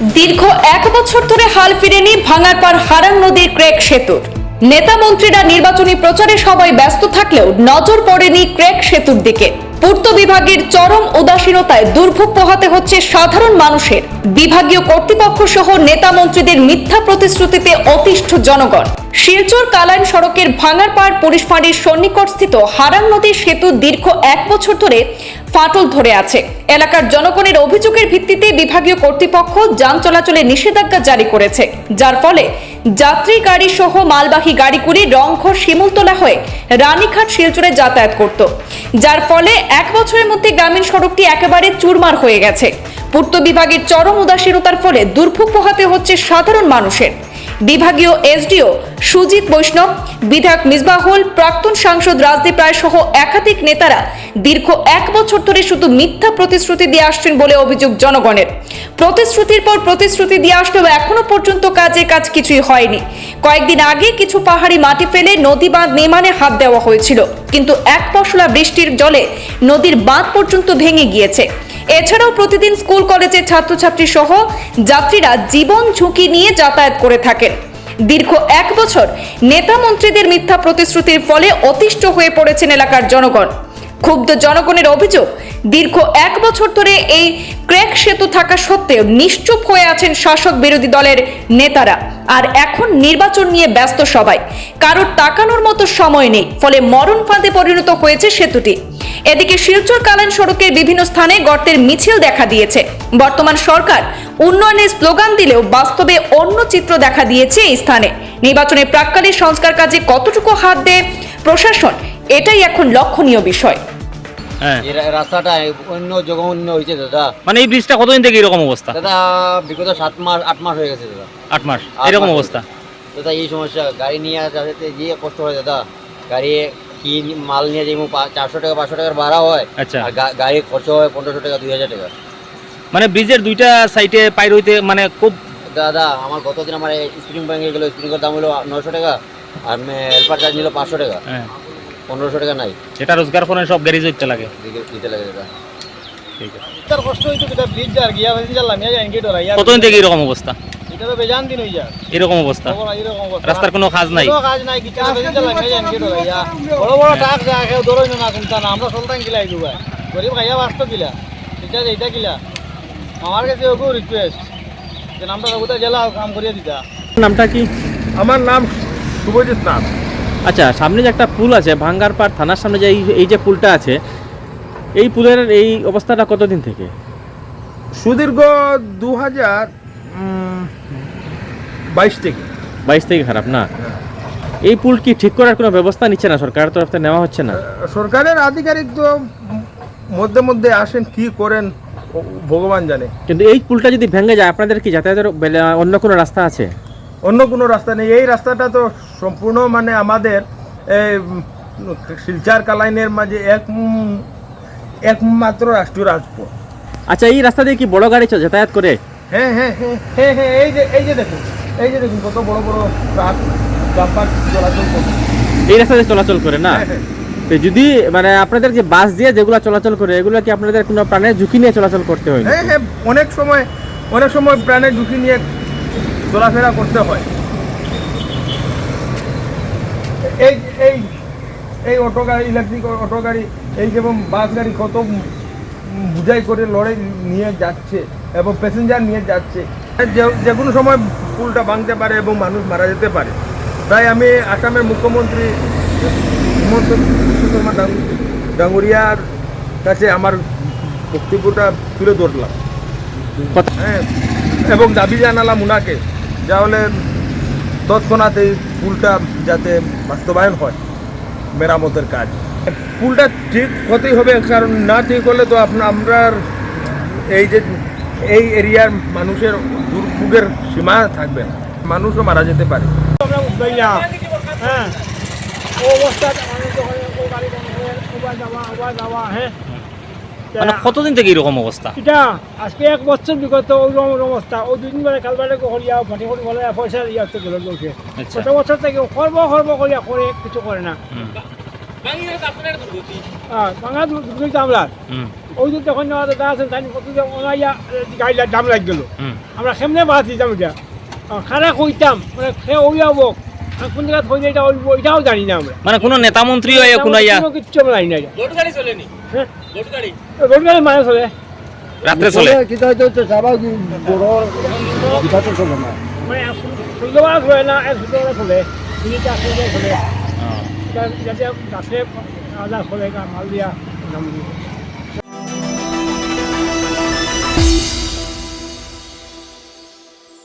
দীর্ঘ এক বছর ধরে হাল ফিরেনি ভাঙারপাড় হারাং নদীর ক্রেক সেতুর। নেতা মন্ত্রীরা নির্বাচনী প্রচারে সবাই ব্যস্ত থাকলেও নজর পড়েনি ক্রেক সেতুর দিকে। পূর্ত বিভাগের চরম উদাসীনতায় দুর্ভোগ পোহাতে হচ্ছে সাধারণ মানুষের। বিভাগীয় কর্তৃপক্ষ সহ নেতা মন্ত্রীদের মিথ্যা প্রতিশ্রুতিতে অতিষ্ঠ জনগণ। শিলচর কালাইন সড়কের ভাঙারপাড় পুলিশ ফাঁড়ির সন্নিকটস্থিত হারাং নদীর সেতু দীর্ঘ এক বছর ধরে ফাটল ধরে আছে। এলাকার জনগণের অভিযোগের ভিত্তিতে বিভাগীয় কর্তৃপক্ষ যান চলাচলে নিষেধাজ্ঞা জারি করেছে। যার ফলে যাত্রী গাড়ি সহ মালবাহী গাড়িগুলি রংঘর শিমুলতলা হয়ে রানীঘাট শিলচরে যাতায়াত করত। যার ফলে এক বছরের মধ্যে গ্রামীণ সড়কটি একেবারে চুরমার হয়ে গেছে। পূর্ত বিভাগের চরম উদাসীনতার ফলে দুর্ভোগ পোহাতে হচ্ছে সাধারণ মানুষের। বিভাগীয় এসডিও সুজিত বৈষ্ণব, বিধায়ক মিসবাহুল, প্রাক্তন সাংসদ রাজদীপ রায় সহ একাধিক নেতারা দীর্ঘ এক বছর ধরে শুধু মিথ্যা প্রতিশ্রুতি দিয়ে আসছেন বলে অভিযোগ জনগণের। প্রতিশ্রুতির পর প্রতিশ্রুতি দিয়ে আসলেও এখনও পর্যন্ত কাজে কাজ কিছুই হয়নি। কয়েকদিন আগে কিছু পাহাড়ি মাটি ফেলে নদী বাঁধ নির্মাণে হাত দেওয়া হয়েছিল, কিন্তু এক পশলা বৃষ্টির জলে নদীর বাঁধ পর্যন্ত ভেঙে গিয়েছে। এছাড়াও প্রতিদিন স্কুল, কলেজের ছাত্রছাত্রী সহ যাত্রীরা জীবন ঝুঁকি নিয়ে যাতায়াত করে থাকেন। দীর্ঘ এক বছর নেতা মন্ত্রীদের মিথ্যা প্রতিশ্রুতির ফলে অতিষ্ঠ হয়ে পড়েছেন এলাকার জনগণ। ক্ষুব্ধ জনগণের অভিযোগ, দীর্ঘ এক বছর ধরে এই ক্র্যাক সেতু থাকা সত্ত্বেও নিশ্চুপ হয়ে আছেন শাসক বিরোধী দলের নেতারা। আর এখন নির্বাচন নিয়ে ব্যস্ত সবাই। কারোর তাকানোর মতো সময় নেই, ফলে মরণ ফাঁদে পরিণত হয়েছে সেতুটি। এদিকে শিলচর কালান সড়কের বিভিন্ন স্থানে গর্তের মিছিল দেখা দিয়েছে। বর্তমান সরকার উন্নয়নের স্লোগান দিলেও বাস্তবে অন্য চিত্র দেখা দিয়েছে এই স্থানে। নির্বাচনের প্রাককালে সংস্কার কাজে কতটুকু হাত দেয় প্রশাসন এটাই এখন লক্ষণীয় বিষয়। হ্যাঁ। রাস্তাটা অন্য হয়েছে দাদা। মানে এই ব্রিজটা কতদিন থেকে এরকম অবস্থা? দাদা বিগত সাত মাস আট মাস হয়ে গেছে দাদা। আট মাস। এরকম অবস্থা। দাদা এই সমস্যা গাড়ি নিয়ে যাতে গিয়ে কষ্ট হয় দাদা গাড়ি কি মাল নিয়ে যাই চারশো টাকা পাঁচশো টাকার ভাড়া হয় আচ্ছা। আর গা- গাড়ি খরচ হয় পনেরোশো টাকা দুই হাজার টাকা। মানে ব্রিজের দুইটা সাইডে পাইর হইতে মানে খুব দাদা আমার গতদিন আমার স্প্রিং ব্যাঙ্কে গেলো স্প্রিংয়ের দাম হলো নশো টাকা আর হেল্পার চার্জ নিল পাঁচশো টাকা। হ্যাঁ। পনেরোশো টাকা নাই। যেটা রোজগার করেন সব গ্যারেজ হইতে লাগে। দিতে- লাগে দাদা। ঠিক আছে। তার কষ্ট হইতো কিতা ব্রিজ যার গিয়া কতদিন থেকে এরকম অবস্থা? এটা তো বেজান দিন হই যা এরকম অবস্থা। এরকম অবস্থা। রাস্তার কোনো কাজ নাই। বড় বড় টাক যা কেউ দরই না কোনটা না। আমরা সলতান গিলাই দুবা গরিব খাইয়া বাস্ত গিলা এটা এইটা গিলা আমার কাছে ওগো রিকোয়েস্ট যে নামটা রঘুদা জেলা কাম করিয়া দিতা। নামটা কি? আমার নাম শুভজিৎ নাথ। আচ্ছা সামনে যে একটা পুল আছে ভাঙ্গারপাড় থানার সামনে যে এই- এই যে পুলটা আছে এই পুলের এই অবস্থাটা কতদিন থেকে? সুদীর্ঘ দু হাজার বাইশ থেকে। বাইশ থেকে খারাপ না? এই পুল কি ঠিক করার কোনো ব্যবস্থা নিচ্ছে না? সরকারের তরফ থেকে নেওয়া হচ্ছে না? সরকারের আধিকারিক তো মধ্যে মধ্যে আসেন কি করেন ভগবান জানে। কিন্তু এই পুলটা যদি ভেঙে যায় আপনাদের কি যাতায়াতের অন্য কোনো রাস্তা আছে? অন্য কোনো রাস্তা নেই। এই রাস্তাটা তো সম্পূর্ণ মানে আমাদের এই, শিলচার কালাইনের মাঝে এক একমাত্র রাষ্ট্রীয় রাজপথ। আচ্ছা এই রাস্তা দিয়ে কি বড় গাড়ি যাতায়াত করে? হ্যাঁ হ্যাঁ হ্যাঁ হ্যাঁ হ্যাঁ এই যে এই যে দেখুন এই যে দেখুন কত বড় বড় ট্রাক ডাম্পার চলাচল করছে এই রাস্তা চলাচল করে না? হ্যাঁ, হ্যাঁ। যদি মানে আপনাদের যে বাস দিয়ে যেগুলো চলাচল করে এগুলো কি আপনাদের কোনো প্রাণের ঝুঁকি নিয়ে চলাচল করতে হয় হ্যাঁ হ্যাঁ অনেক সময় অনেক সময় প্রাণের ঝুঁকি নিয়ে চলাফেরা করতে হয়। এই এই এই অটো গাড়ি ইলেকট্রিক অটো গাড়ি এই যেমন বাস গাড়ি কত বুঝাই করে লড়ে নিয়ে যাচ্ছে এবং প্যাসেঞ্জার নিয়ে যাচ্ছে। যে- কোনো সময় পুলটা ভাঙতে পারে এবং মানুষ মারা যেতে পারে। তাই আমি আসামের মুখ্যমন্ত্রী হিমন্ত শর্মা ডাঙ্গুরিয়ার কাছে আমার বক্তব্যটা তুলে ধরলাম। হ্যাঁ এবং দাবি জানালাম উনাকে, যা হলে তৎক্ষণাৎ এই পুলটা যাতে বাস্তবায়ন হয়, মেরামতের কাজ। পুলটা ঠিক হতেই হবে কারণ না ঠিক হলে তো আপনার আমরা এই যে এই এরিয়ার মানুষের দুর্ভোগের সীমা থাকবে না। মানুষও মারা যেতে পারে। হ্যাঁ কতদিন থেকে এরকম অবস্থা? এটা আজকে এক বছর বিগত ওই রকম অবস্থা। ও দুদিন বেলা কালবারে করিয়া ফাটি ফাটি বলে পয়সা ইয়া তো গেল আচ্ছা। গত বছর থেকে খর্ব খর্ব করিয়া করে কিছু করে না। হ্যাঁ আমরা ওই যে তখন দাদা আছেন তাই কত ওনাইয়া গাড়িটার দাম লাগ গেল আমরা সেমনে বাস দিতাম এটা খানা কইতাম মানে সে ওই কোন জায়গায় হয়ে এটা ওই ওইটাও জানি না আমরা। মানে কোনো নেতা মন্ত্রীও এ কোনো ইয়া কোনো কিচ্ছু আমরা জানি না রোড গাড়ি চলেনি? হ্যাঁ। রোড গাড়ি? রোড গাড়ি মানে চলে। রাত্রে চলে? মানে চলে না। চলে। তিনিটা সুন্দর চলে। যাতে গাছে আদা চলে মাল দিয়া নাম দিয়ে